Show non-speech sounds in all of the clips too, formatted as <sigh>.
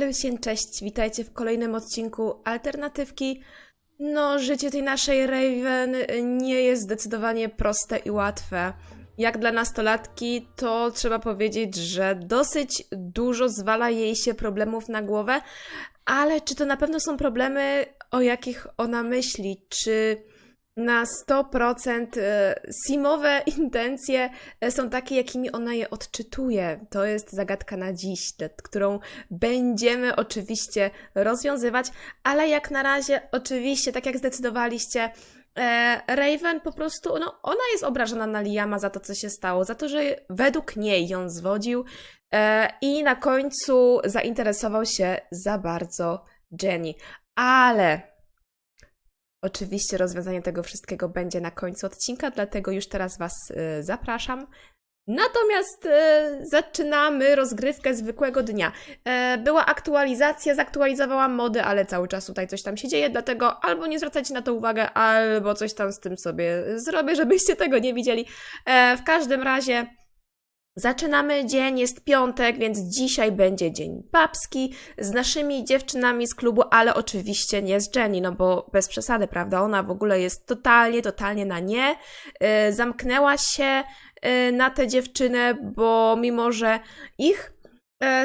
Halusien, cześć, witajcie w kolejnym odcinku Alternatywki. No, życie tej naszej Raven nie jest zdecydowanie proste i łatwe. Jak dla nastolatki, to trzeba powiedzieć, że dosyć dużo zwala jej się problemów na głowę, ale czy to na pewno są problemy, o jakich ona myśli? Czy na 100% e, simowe <laughs> intencje e, są takie, jakimi ona je odczytuje. To jest zagadka na dziś, którą będziemy oczywiście rozwiązywać, ale jak na razie, oczywiście, tak jak zdecydowaliście, e, Raven po prostu, no, ona jest obrażona na Liama za to, co się stało, za to, że według niej ją zwodził e, i na końcu zainteresował się za bardzo Jenny. Ale Oczywiście rozwiązanie tego wszystkiego będzie na końcu odcinka, dlatego już teraz Was y, zapraszam. Natomiast y, zaczynamy rozgrywkę zwykłego dnia. E, była aktualizacja, zaktualizowałam mody, ale cały czas tutaj coś tam się dzieje, dlatego albo nie zwracajcie na to uwagę, albo coś tam z tym sobie zrobię, żebyście tego nie widzieli. E, w każdym razie Zaczynamy dzień, jest piątek, więc dzisiaj będzie dzień babski z naszymi dziewczynami z klubu, ale oczywiście nie z Jenny, no bo bez przesady, prawda? Ona w ogóle jest totalnie, totalnie na nie. Yy, zamknęła się yy, na tę dziewczynę, bo mimo, że ich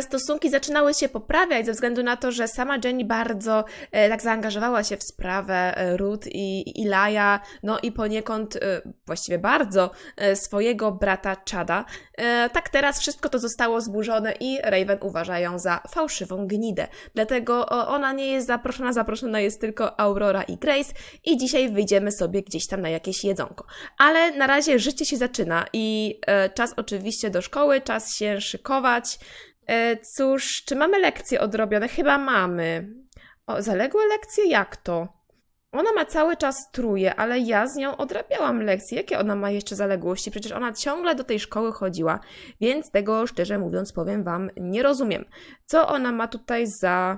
stosunki zaczynały się poprawiać ze względu na to, że sama Jenny bardzo e, tak zaangażowała się w sprawę e, Ruth i, i Laja, no i poniekąd, e, właściwie bardzo, e, swojego brata Chada. E, tak teraz wszystko to zostało zburzone i Raven uważa ją za fałszywą gnidę. Dlatego ona nie jest zaproszona, zaproszona jest tylko Aurora i Grace i dzisiaj wyjdziemy sobie gdzieś tam na jakieś jedzonko. Ale na razie życie się zaczyna i e, czas oczywiście do szkoły, czas się szykować. E, cóż, czy mamy lekcje odrobione? Chyba mamy. O, zaległe lekcje? Jak to? Ona ma cały czas truje, ale ja z nią odrabiałam lekcje. Jakie ona ma jeszcze zaległości? Przecież ona ciągle do tej szkoły chodziła, więc tego szczerze mówiąc powiem wam nie rozumiem. Co ona ma tutaj za.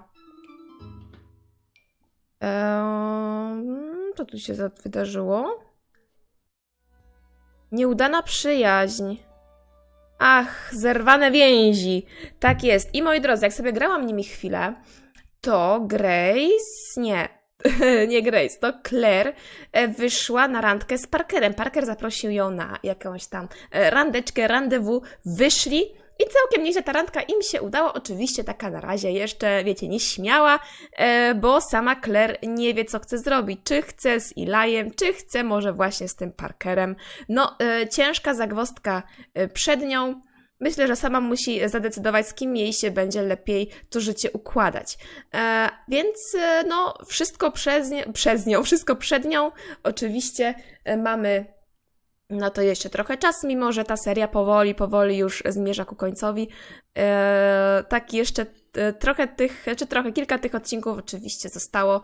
Ehm, co tu się wydarzyło? Nieudana przyjaźń. Ach, zerwane więzi. Tak jest. I moi drodzy, jak sobie grałam nimi chwilę, to Grace. Nie. <laughs> nie Grace, to Claire e, wyszła na randkę z Parkerem. Parker zaprosił ją na jakąś tam e, randeczkę, rendezvous. Wyszli i całkiem nieźle ta randka im się udała. Oczywiście taka na razie jeszcze, wiecie, nieśmiała, e, bo sama Claire nie wie, co chce zrobić. Czy chce z Ilajem, czy chce może właśnie z tym Parkerem. No, e, ciężka zagwozdka e, przed nią. Myślę, że sama musi zadecydować, z kim jej się będzie lepiej to życie układać. E, więc no, wszystko przez, nie, przez nią, wszystko przed nią. Oczywiście mamy no to jeszcze trochę czas, mimo że ta seria powoli, powoli już zmierza ku końcowi. E, tak jeszcze e, trochę tych, czy trochę kilka tych odcinków oczywiście zostało.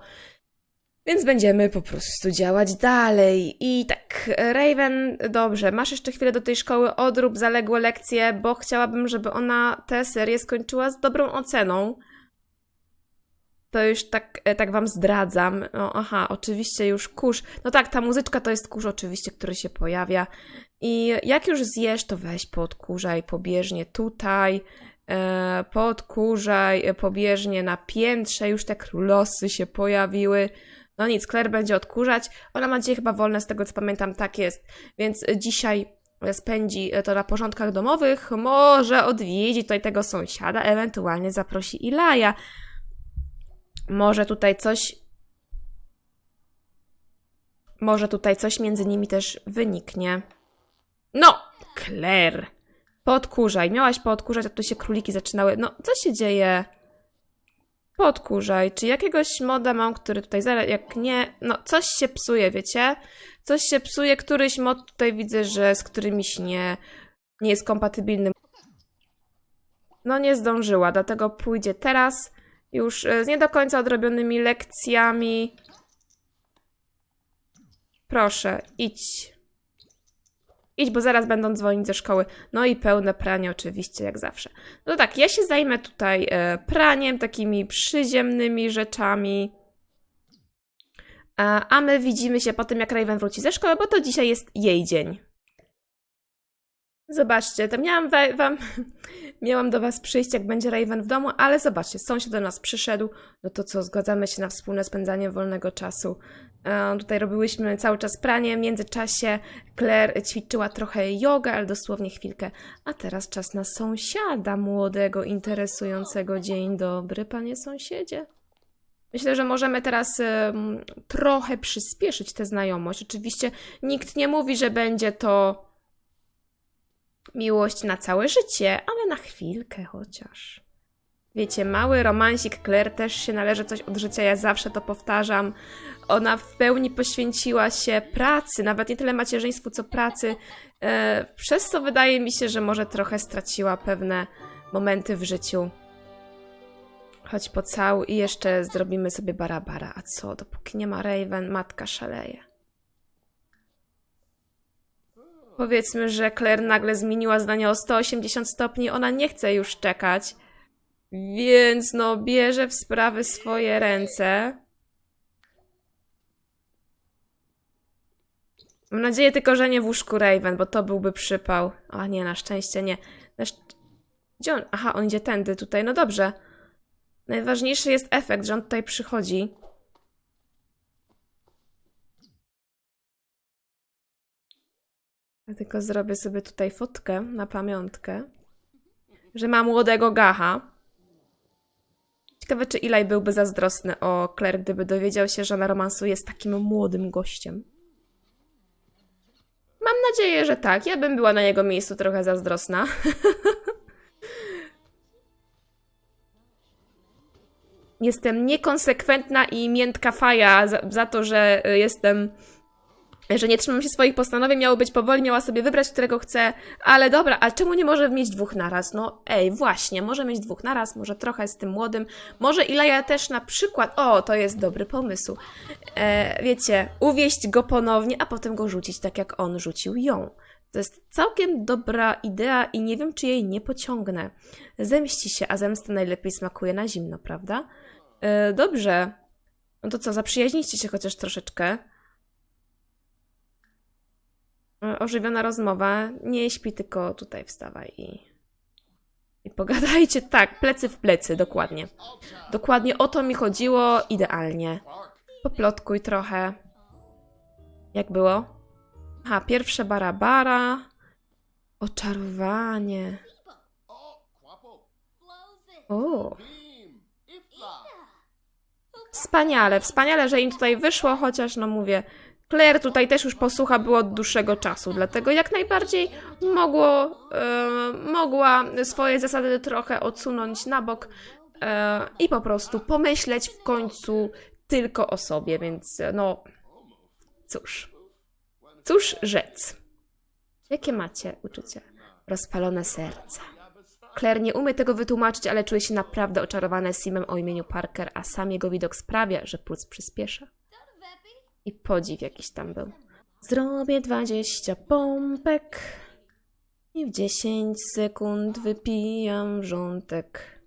Więc będziemy po prostu działać dalej. I tak, Raven, dobrze, masz jeszcze chwilę do tej szkoły, odrób zaległe lekcje, bo chciałabym, żeby ona tę serię skończyła z dobrą oceną. To już tak, e, tak wam zdradzam. No, aha, oczywiście już kurz. No tak, ta muzyczka to jest kurz oczywiście, który się pojawia. I jak już zjesz, to weź podkurzaj pobieżnie tutaj. E, podkurzaj pobieżnie na piętrze. Już te królosy się pojawiły. No nic, Claire będzie odkurzać. Ona ma dzisiaj chyba wolne, z tego co pamiętam, tak jest. Więc dzisiaj spędzi to na porządkach domowych. Może odwiedzi tutaj tego sąsiada, ewentualnie zaprosi Ilaja. Może tutaj coś. Może tutaj coś między nimi też wyniknie. No, Claire. Podkurzaj. Miałaś podkurzać, a tu się króliki zaczynały. No, co się dzieje? Podkurzaj. Czy jakiegoś moda mam, który tutaj zaraz. Jak nie. No, coś się psuje, wiecie? Coś się psuje. Któryś mod tutaj widzę, że z którymiś nie, nie jest kompatybilny. No, nie zdążyła, dlatego pójdzie teraz już e, z nie do końca odrobionymi lekcjami. Proszę, idź. Idź, bo zaraz będą dzwonić ze szkoły. No i pełne pranie oczywiście, jak zawsze. No tak, ja się zajmę tutaj e, praniem, takimi przyziemnymi rzeczami. A, a my widzimy się po tym, jak Raven wróci ze szkoły, bo to dzisiaj jest jej dzień. Zobaczcie, to miałam wam, <laughs> miałam do was przyjść, jak będzie Raven w domu, ale zobaczcie, sąsiad do nas przyszedł, no to co, zgadzamy się na wspólne spędzanie wolnego czasu. E, tutaj robiłyśmy cały czas pranie, w międzyczasie Claire ćwiczyła trochę jogę, ale dosłownie chwilkę. A teraz czas na sąsiada młodego, interesującego. Dzień dobry, panie sąsiedzie. Myślę, że możemy teraz trochę przyspieszyć tę znajomość. Oczywiście nikt nie mówi, że będzie to miłość na całe życie, ale na chwilkę chociaż. Wiecie, mały romansik Claire też się należy coś od życia, ja zawsze to powtarzam. Ona w pełni poświęciła się pracy, nawet nie tyle macierzyństwu, co pracy. E, przez co wydaje mi się, że może trochę straciła pewne momenty w życiu. Chodź po cału i jeszcze zrobimy sobie barabara. A co, dopóki nie ma Raven, matka szaleje. Powiedzmy, że Claire nagle zmieniła zdanie o 180 stopni, ona nie chce już czekać. Więc no, bierze w sprawy swoje ręce. Mam nadzieję tylko, że nie w łóżku Raven, bo to byłby przypał. A nie, na szczęście nie. Na szcz... Gdzie on? Aha, on idzie tędy tutaj. No dobrze. Najważniejszy jest efekt, że on tutaj przychodzi. Tylko zrobię sobie tutaj fotkę na pamiątkę, że ma młodego gacha. Ciekawe, czy Eli byłby zazdrosny o Claire, gdyby dowiedział się, że ona romansuje z takim młodym gościem. Mam nadzieję, że tak. Ja bym była na jego miejscu trochę zazdrosna. <laughs> Jestem niekonsekwentna i miętka faja za, za to, że y, jestem. Że nie trzymam się swoich postanowień, miało być powoli, miała sobie wybrać, którego chce, ale dobra, a czemu nie może mieć dwóch naraz? No ej, właśnie, może mieć dwóch naraz, może trochę z tym młodym, może Ilaja też na przykład, o, to jest dobry pomysł, e, wiecie, uwieść go ponownie, a potem go rzucić tak, jak on rzucił ją. To jest całkiem dobra idea i nie wiem, czy jej nie pociągnę. Zemści się, a zemsta najlepiej smakuje na zimno, prawda? E, dobrze. No to co, zaprzyjaźnijcie się chociaż troszeczkę. E, Ożywiona rozmowa. Nie śpi, tylko tutaj wstawaj i... I pogadajcie. <laughs> Tak, plecy w plecy, dokładnie. Dokładnie o to mi chodziło, idealnie. Poplotkuj trochę. Jak było? Aha, pierwsze barabara. Oczarowanie. O. Wspaniale, wspaniale, że im tutaj wyszło, chociaż no mówię, Claire tutaj też już posłucha było od dłuższego czasu, dlatego jak najbardziej mogło, e, mogła swoje zasady trochę odsunąć na bok e, i po prostu pomyśleć w końcu tylko o sobie, więc e, no cóż, cóż rzec. Jakie macie uczucie? Rozpalone serce. Claire nie umie tego wytłumaczyć, ale czuje się naprawdę oczarowana Simem o imieniu Parker, a sam jego widok sprawia, że puls przyspiesza. I podziw jakiś tam był. Zrobię 20 pompek i w 10 sekund wypijam wrzątek.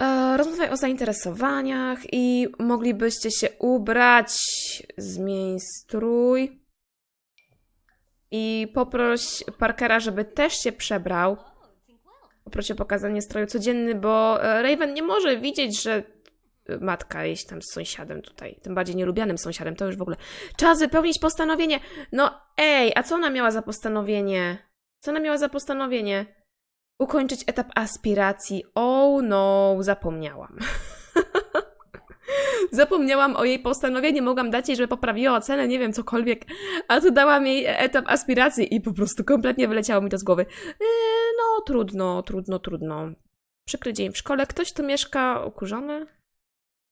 E, rozmawiaj o zainteresowaniach i moglibyście się ubrać, zmień strój i poproś Parkera, żeby też się przebrał. Poproś o pokazanie stroju codzienny, bo e, Raven nie może widzieć, że matka jest tam z sąsiadem tutaj, tym bardziej nielubianym sąsiadem, to już w ogóle. Czas wypełnić postanowienie. No ej, a co ona miała za postanowienie? Co ona miała za postanowienie? Ukończyć etap aspiracji. Oh no, zapomniałam. <laughs> Zapomniałam o jej postanowieniu, mogłam dać jej, żeby poprawiła ocenę, nie wiem, cokolwiek, a tu dałam jej etap aspiracji i po prostu kompletnie wyleciało mi to z głowy. Yy, no, trudno, trudno, trudno. Przykry dzień w szkole. Ktoś tu mieszka ukurzony?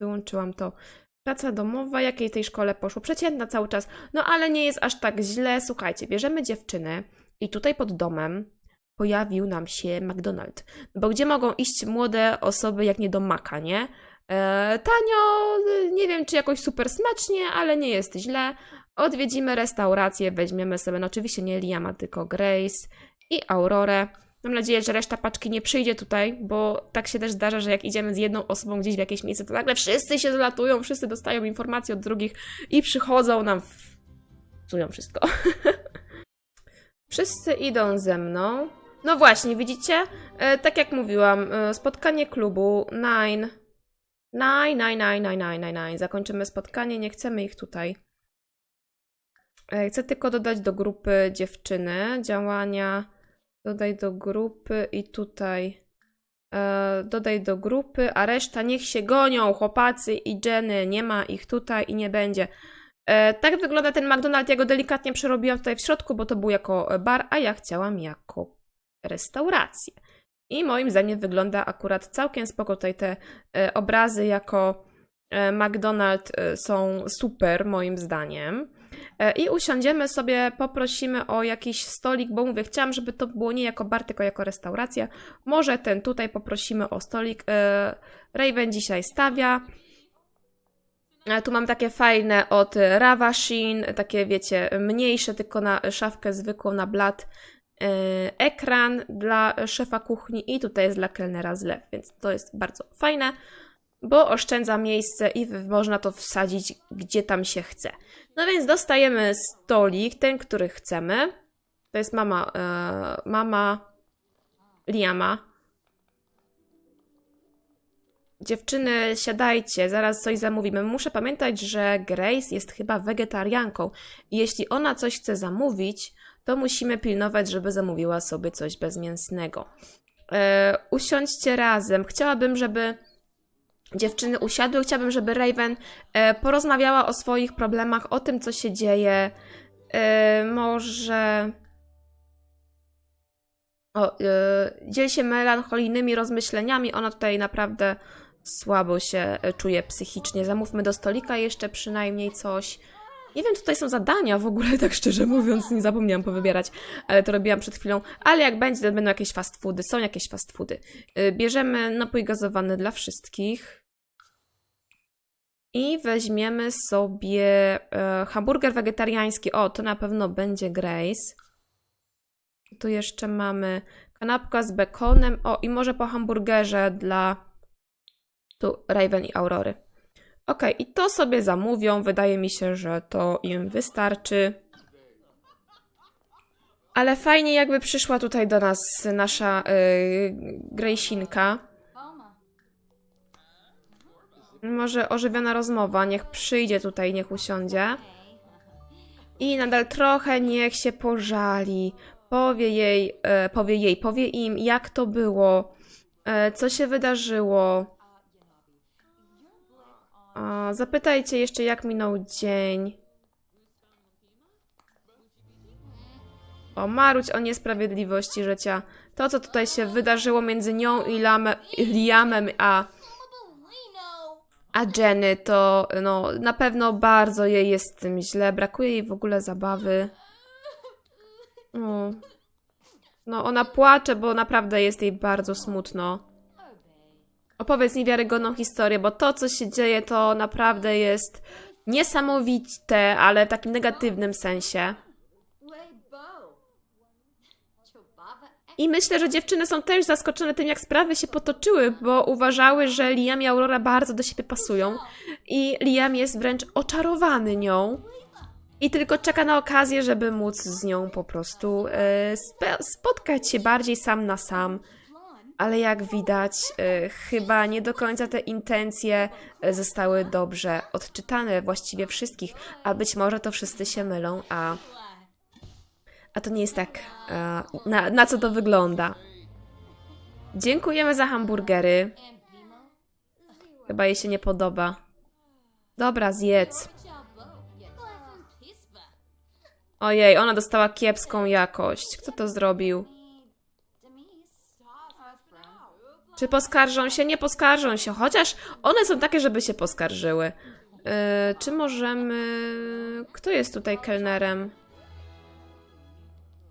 Wyłączyłam to. Praca domowa, jakiej tej szkole poszło? Przeciętna cały czas. No ale nie jest aż tak źle. Słuchajcie, bierzemy dziewczyny i tutaj pod domem pojawił nam się McDonald. Bo gdzie mogą iść młode osoby, jak nie do Maka, nie? E, tanio, nie wiem czy jakoś super smacznie, ale nie jest źle. Odwiedzimy restaurację, weźmiemy sobie, no oczywiście nie Liama, tylko Grace i Aurorę. Mam nadzieję, że reszta paczki nie przyjdzie tutaj, bo tak się też zdarza, że jak idziemy z jedną osobą gdzieś w jakieś miejsce, to nagle wszyscy się zlatują, wszyscy dostają informacje od drugich i przychodzą nam w... wszystko. <laughs> Wszyscy idą ze mną. No właśnie, widzicie? E, tak jak mówiłam, e, spotkanie klubu Nine. Nine, nine, nine, nine, nine, nine, nine. Zakończymy spotkanie, nie chcemy ich tutaj. E, Chcę tylko dodać do grupy dziewczyny działania. Dodaj do grupy i tutaj. E, dodaj do grupy, a reszta niech się gonią, chłopacy i Jenny. Nie ma ich tutaj i nie będzie. E, tak wygląda ten McDonald's. Ja go delikatnie przerobiłam tutaj w środku, bo to był jako bar, a ja chciałam jako restaurację. I moim zdaniem wygląda akurat całkiem spoko. Tutaj te e, obrazy jako e, McDonald's e, są super, moim zdaniem. E, I usiądziemy sobie, poprosimy o jakiś stolik, bo mówię, chciałam, żeby to było nie jako bar, tylko jako restauracja. Może ten tutaj poprosimy o stolik. E, Raven dzisiaj stawia. Tu mam takie fajne od Ravashin, takie wiecie, mniejsze, tylko na szafkę zwykłą, na blat. e, Ekran dla szefa kuchni i tutaj jest dla kelnera zlew, więc to jest bardzo fajne, bo oszczędza miejsce i można to wsadzić gdzie tam się chce. No więc dostajemy stolik, ten, który chcemy. To jest mama, e, mama Liama. Dziewczyny, siadajcie, zaraz coś zamówimy. Muszę pamiętać, że Grace jest chyba wegetarianką. Jeśli ona coś chce zamówić, to musimy pilnować, żeby zamówiła sobie coś bezmięsnego. E, usiądźcie razem. Chciałabym, żeby dziewczyny usiadły. Chciałabym, żeby Raven e, porozmawiała o swoich problemach, o tym, co się dzieje. E, może. O, e, dzieli się melancholijnymi rozmyśleniami. Ona tutaj naprawdę słabo się czuje psychicznie. Zamówmy do stolika jeszcze przynajmniej coś. Nie wiem, tutaj są zadania w ogóle, tak szczerze mówiąc, nie zapomniałam powybierać, ale to robiłam przed chwilą. Ale jak będzie, to będą jakieś fast foody, są jakieś fast foody. E, Bierzemy napój gazowany dla wszystkich. I weźmiemy sobie e, hamburger wegetariański. O, to na pewno będzie Grace. Tu jeszcze mamy kanapka z bekonem. O, i może po hamburgerze dla tu Raven i Aurory. Ok, i to sobie zamówią. Wydaje mi się, że to im wystarczy. Ale fajnie, jakby przyszła tutaj do nas nasza yy, Grejsinka. Może ożywiona rozmowa, niech przyjdzie tutaj, niech usiądzie. I nadal trochę niech się pożali. Powie jej, e, powie jej, powie im, jak to było, e, co się wydarzyło. Zapytajcie jeszcze, jak minął dzień. O, maruć o niesprawiedliwości życia. To, co tutaj się wydarzyło między nią i Lame, Liamem, a a Jenny to no, na pewno bardzo jej jest tym źle, brakuje jej w ogóle zabawy. No, ona płacze, bo naprawdę jest jej bardzo smutno. Opowiedz niewiarygodną historię, bo to, co się dzieje, to naprawdę jest niesamowite, ale w takim negatywnym sensie. I myślę, że dziewczyny są też zaskoczone tym, jak sprawy się potoczyły, bo uważały, że Liam i Aurora bardzo do siebie pasują. I Liam jest wręcz oczarowany nią. I tylko czeka na okazję, żeby móc z nią po prostu e, spotkać się bardziej sam na sam. Ale jak widać, e, chyba nie do końca te intencje e, zostały dobrze odczytane właściwie wszystkich, a być może to wszyscy się mylą, a, a to nie jest tak, e, na, na co to wygląda. Dziękujemy za hamburgery. Chyba jej się nie podoba. Dobra, zjedz. Ojej, ona dostała kiepską jakość. Kto to zrobił? Czy poskarżą się? Nie poskarżą się, chociaż one są takie, żeby się poskarżyły. Yy, czy możemy. Kto jest tutaj kelnerem?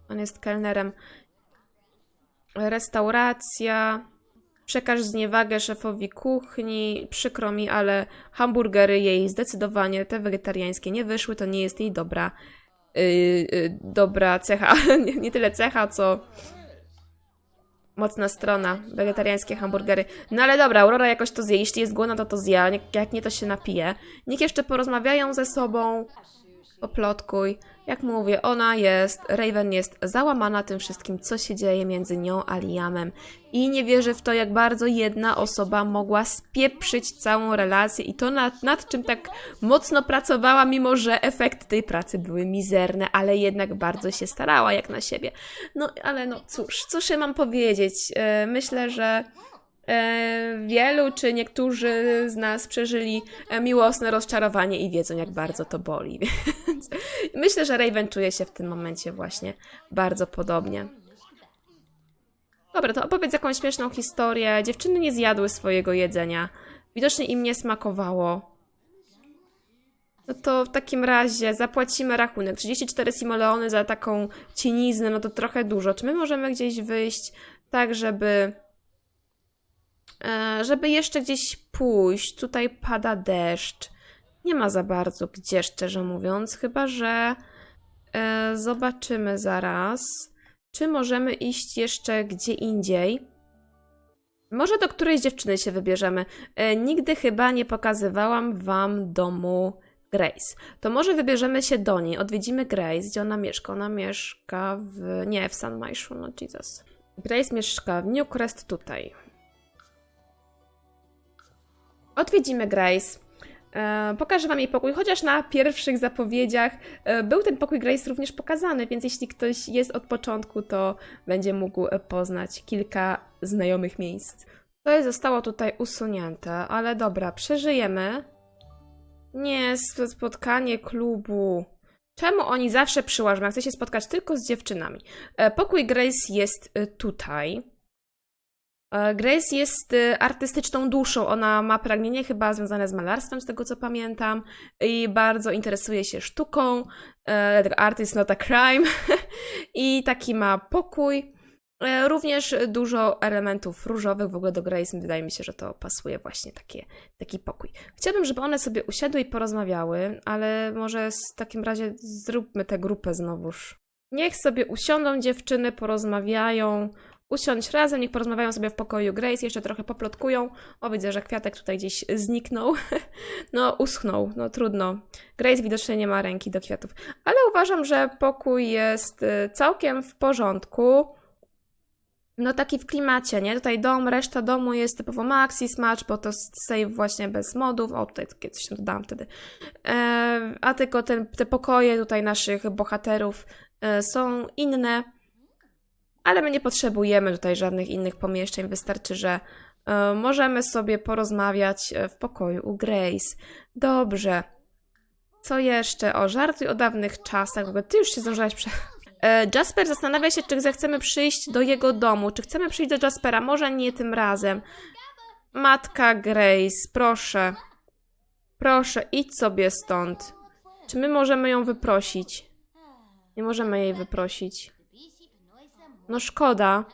On jest kelnerem. Restauracja. Przekaż zniewagę szefowi kuchni. Przykro mi, ale hamburgery jej zdecydowanie, te wegetariańskie, nie wyszły. To nie jest jej dobra, yy, yy, dobra cecha. <laughs> nie, nie tyle cecha, co mocna strona. Wegetariańskie hamburgery. No ale dobra, Aurora jakoś to zje. Jeśli jest głodna, to to zje. Jak nie, to się napije. Niech jeszcze porozmawiają ze sobą. poplotkuj. Jak mówię, ona jest, Raven jest załamana tym wszystkim, co się dzieje między nią a Liamem. I nie wierzy w to, jak bardzo jedna osoba mogła spieprzyć całą relację i to nad, nad czym tak mocno pracowała, mimo że efekty tej pracy były mizerne, ale jednak bardzo się starała jak na siebie. No, ale no cóż, cóż ja mam powiedzieć? E, Myślę, że wielu czy niektórzy z nas przeżyli e, miłosne rozczarowanie i wiedzą, jak bardzo to boli. <laughs> Więc myślę, że Raven czuje się w tym momencie właśnie bardzo podobnie. Dobra, to opowiedz jakąś śmieszną historię. Dziewczyny nie zjadły swojego jedzenia. Widocznie im nie smakowało. No to w takim razie zapłacimy rachunek. 34 simoleony za taką cieniznę, no to trochę dużo. Czy my możemy gdzieś wyjść tak, żeby. E, Żeby jeszcze gdzieś pójść? Tutaj pada deszcz. Nie ma za bardzo gdzie, szczerze mówiąc, chyba że e, zobaczymy zaraz, czy możemy iść jeszcze gdzie indziej. Może do którejś dziewczyny się wybierzemy. E, nigdy chyba nie pokazywałam wam domu Grace. To może wybierzemy się do niej, odwiedzimy Grace, gdzie ona mieszka. Ona mieszka w... nie, w San Maishu, no Jesus. Grace mieszka w Newcrest tutaj. Odwiedzimy Grace. E, pokażę wam jej pokój, chociaż na pierwszych zapowiedziach e, był ten pokój Grace również pokazany, więc jeśli ktoś jest od początku, to będzie mógł e, poznać kilka znajomych miejsc. To zostało tutaj usunięte, ale dobra, przeżyjemy. Nie, sp- spotkanie klubu. Czemu oni zawsze przyłażą? Ja chcę się spotkać tylko z dziewczynami. Pokój Grace jest tutaj. E, Grace jest e, artystyczną duszą. Ona ma pragnienie chyba związane z malarstwem, z tego co pamiętam, i bardzo interesuje się sztuką. E, Art is not a crime. <laughs> I taki ma pokój. E, Również dużo elementów różowych. W ogóle do Grace wydaje mi się, że to pasuje właśnie takie, taki pokój. Chciałabym, żeby one sobie usiadły i porozmawiały, ale może w takim razie zróbmy tę grupę znowuż. Niech sobie usiądą dziewczyny, porozmawiają. Usiądź razem, niech porozmawiają sobie w pokoju Grace, jeszcze trochę poplotkują. O, widzę, że kwiatek tutaj gdzieś zniknął. <laughs> No, uschnął, no trudno. Grace widocznie nie ma ręki do kwiatów. Ale uważam, że pokój jest y, całkiem w porządku. No taki w klimacie, nie? Tutaj dom, reszta domu jest typowo maxi smacz, bo to save właśnie bez modów. O, tutaj coś tam dodałam wtedy. E, a tylko te, te pokoje tutaj naszych bohaterów e, są inne. Ale my nie potrzebujemy tutaj żadnych innych pomieszczeń. Wystarczy, że e, możemy sobie porozmawiać e, w pokoju u Grace. Dobrze. Co jeszcze? O, żartuj o dawnych czasach. W ogóle ty już się zdążyłaś prze... <laughs> E, Jasper zastanawia się, czy zechcemy przyjść do jego domu. Czy chcemy przyjść do Jaspera? Może nie tym razem. Matka Grace, proszę. Proszę, idź sobie stąd. Czy my możemy ją wyprosić? Nie możemy jej wyprosić. No szkoda.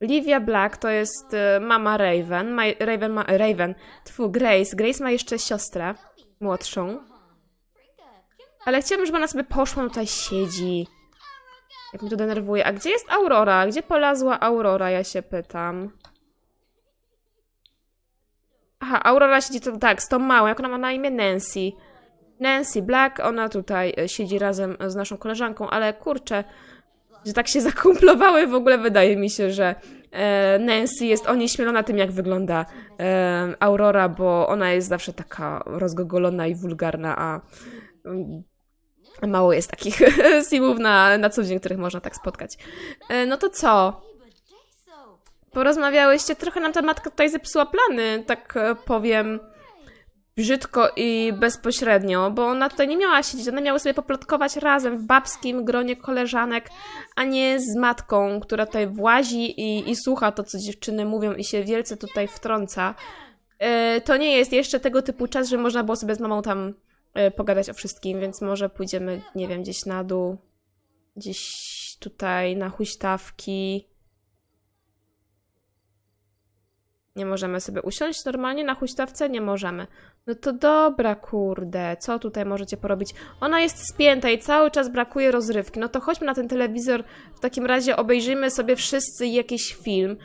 Livia Black to jest e, mama Raven. Ma, Raven ma. Raven. Tfu, Grace. Grace ma jeszcze siostrę młodszą. Ale chciałabym, żeby ona sobie poszła, no tutaj siedzi. Jak mnie to denerwuje. A gdzie jest Aurora? Gdzie polazła Aurora, ja się pytam. Aha, Aurora siedzi to, tak, z tą małą, jak ona ma na imię Nancy. Nancy Black, ona tutaj e, siedzi razem z naszą koleżanką, ale kurczę, że tak się <laughs> zakumplowały, w ogóle wydaje mi się, że e, Nancy jest onieśmielona tym, jak wygląda e, Aurora, bo ona jest zawsze taka rozgogolona i wulgarna, a mm, mało jest takich <laughs> simów na, na co dzień, których można tak spotkać. E, no to co? Porozmawiałyście, trochę nam ta matka tutaj zepsuła plany, tak powiem brzydko i bezpośrednio, bo ona tutaj nie miała siedzieć, one miały sobie poplotkować razem w babskim gronie koleżanek, a nie z matką, która tutaj włazi i, i słucha to, co dziewczyny mówią i się wielce tutaj wtrąca. E, to nie jest jeszcze tego typu czas, że można było sobie z mamą tam e, pogadać o wszystkim, więc może pójdziemy, nie wiem, gdzieś na dół, gdzieś tutaj na huśtawki. Nie możemy sobie usiąść normalnie na huśtawce? Nie możemy. No to dobra, kurde, co tutaj możecie porobić? Ona jest spięta i cały czas brakuje rozrywki. No to chodźmy na ten telewizor, w takim razie obejrzyjmy sobie wszyscy jakiś film.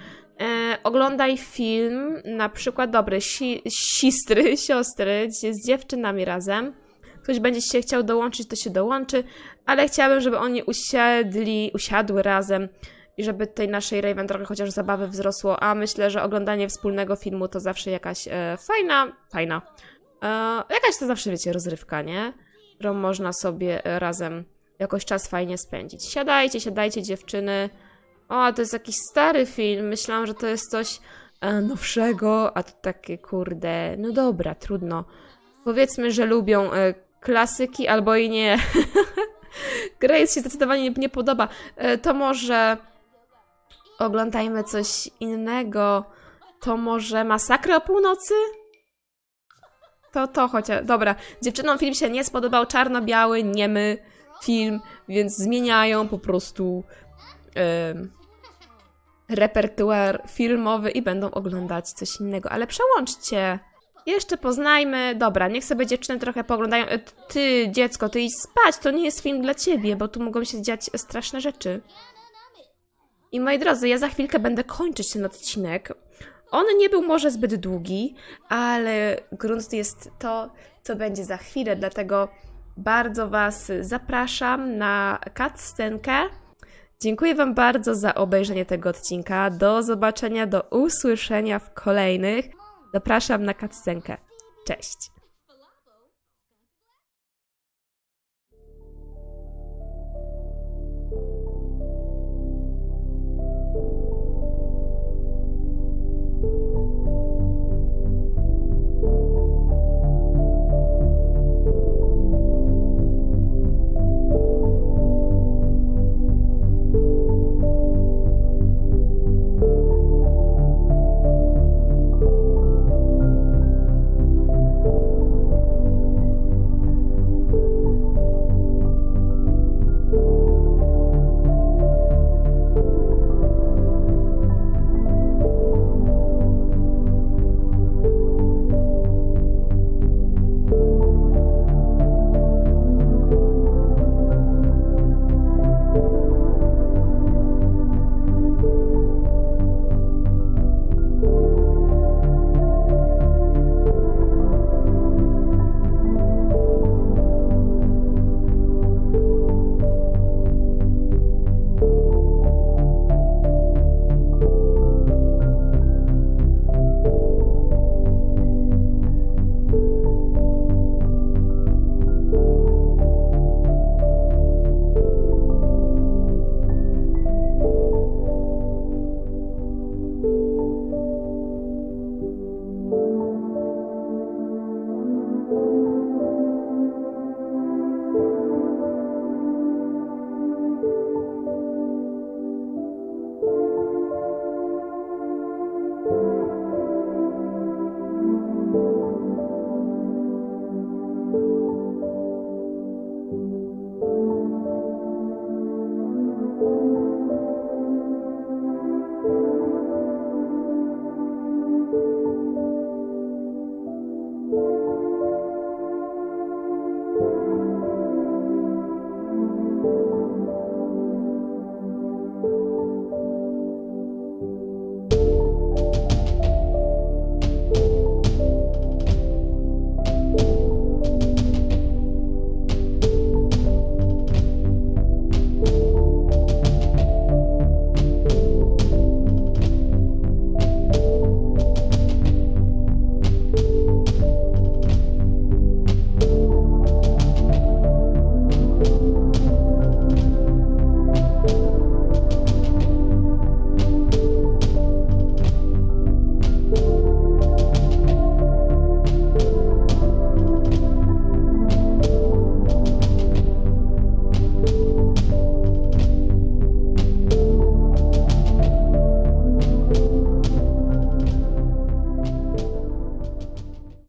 E, oglądaj film, na przykład, dobry, si sistry, siostry, <laughs> z dziewczynami razem. ktoś będzie się chciał dołączyć, to się dołączy, ale chciałabym, żeby oni usiadli, usiadły razem i żeby tej naszej Raven trochę chociaż zabawy wzrosło, a myślę, że oglądanie wspólnego filmu to zawsze jakaś e, fajna, fajna, e, jakaś to zawsze, wiecie, rozrywka, nie? Którą można sobie e, razem jakoś czas fajnie spędzić. Siadajcie, siadajcie dziewczyny. O, to jest jakiś stary film. Myślałam, że to jest coś e, nowszego, a to takie kurde. No dobra, trudno. Powiedzmy, że lubią e, klasyki albo i nie. <laughs> Grace się zdecydowanie nie, podoba. E, to może oglądajmy coś innego. To może Masakra o północy? To to chociaż. Dobra, dziewczynom film się nie spodobał. Czarno-biały, niemy film, więc zmieniają po prostu em, repertuar filmowy i będą oglądać coś innego. Ale przełączcie. Jeszcze poznajmy. Dobra, niech sobie dziewczyny trochę pooglądają. E, Ty, dziecko, ty idź spać. To nie jest film dla ciebie, bo tu mogą się dziać straszne rzeczy. I moi drodzy, ja za chwilkę będę kończyć ten odcinek. On nie był może zbyt długi, ale grunt jest to, co będzie za chwilę, dlatego bardzo Was zapraszam na cutscenkę. Dziękuję Wam bardzo za obejrzenie tego odcinka. Do zobaczenia, do usłyszenia w kolejnych. Zapraszam na cutscenkę. Cześć!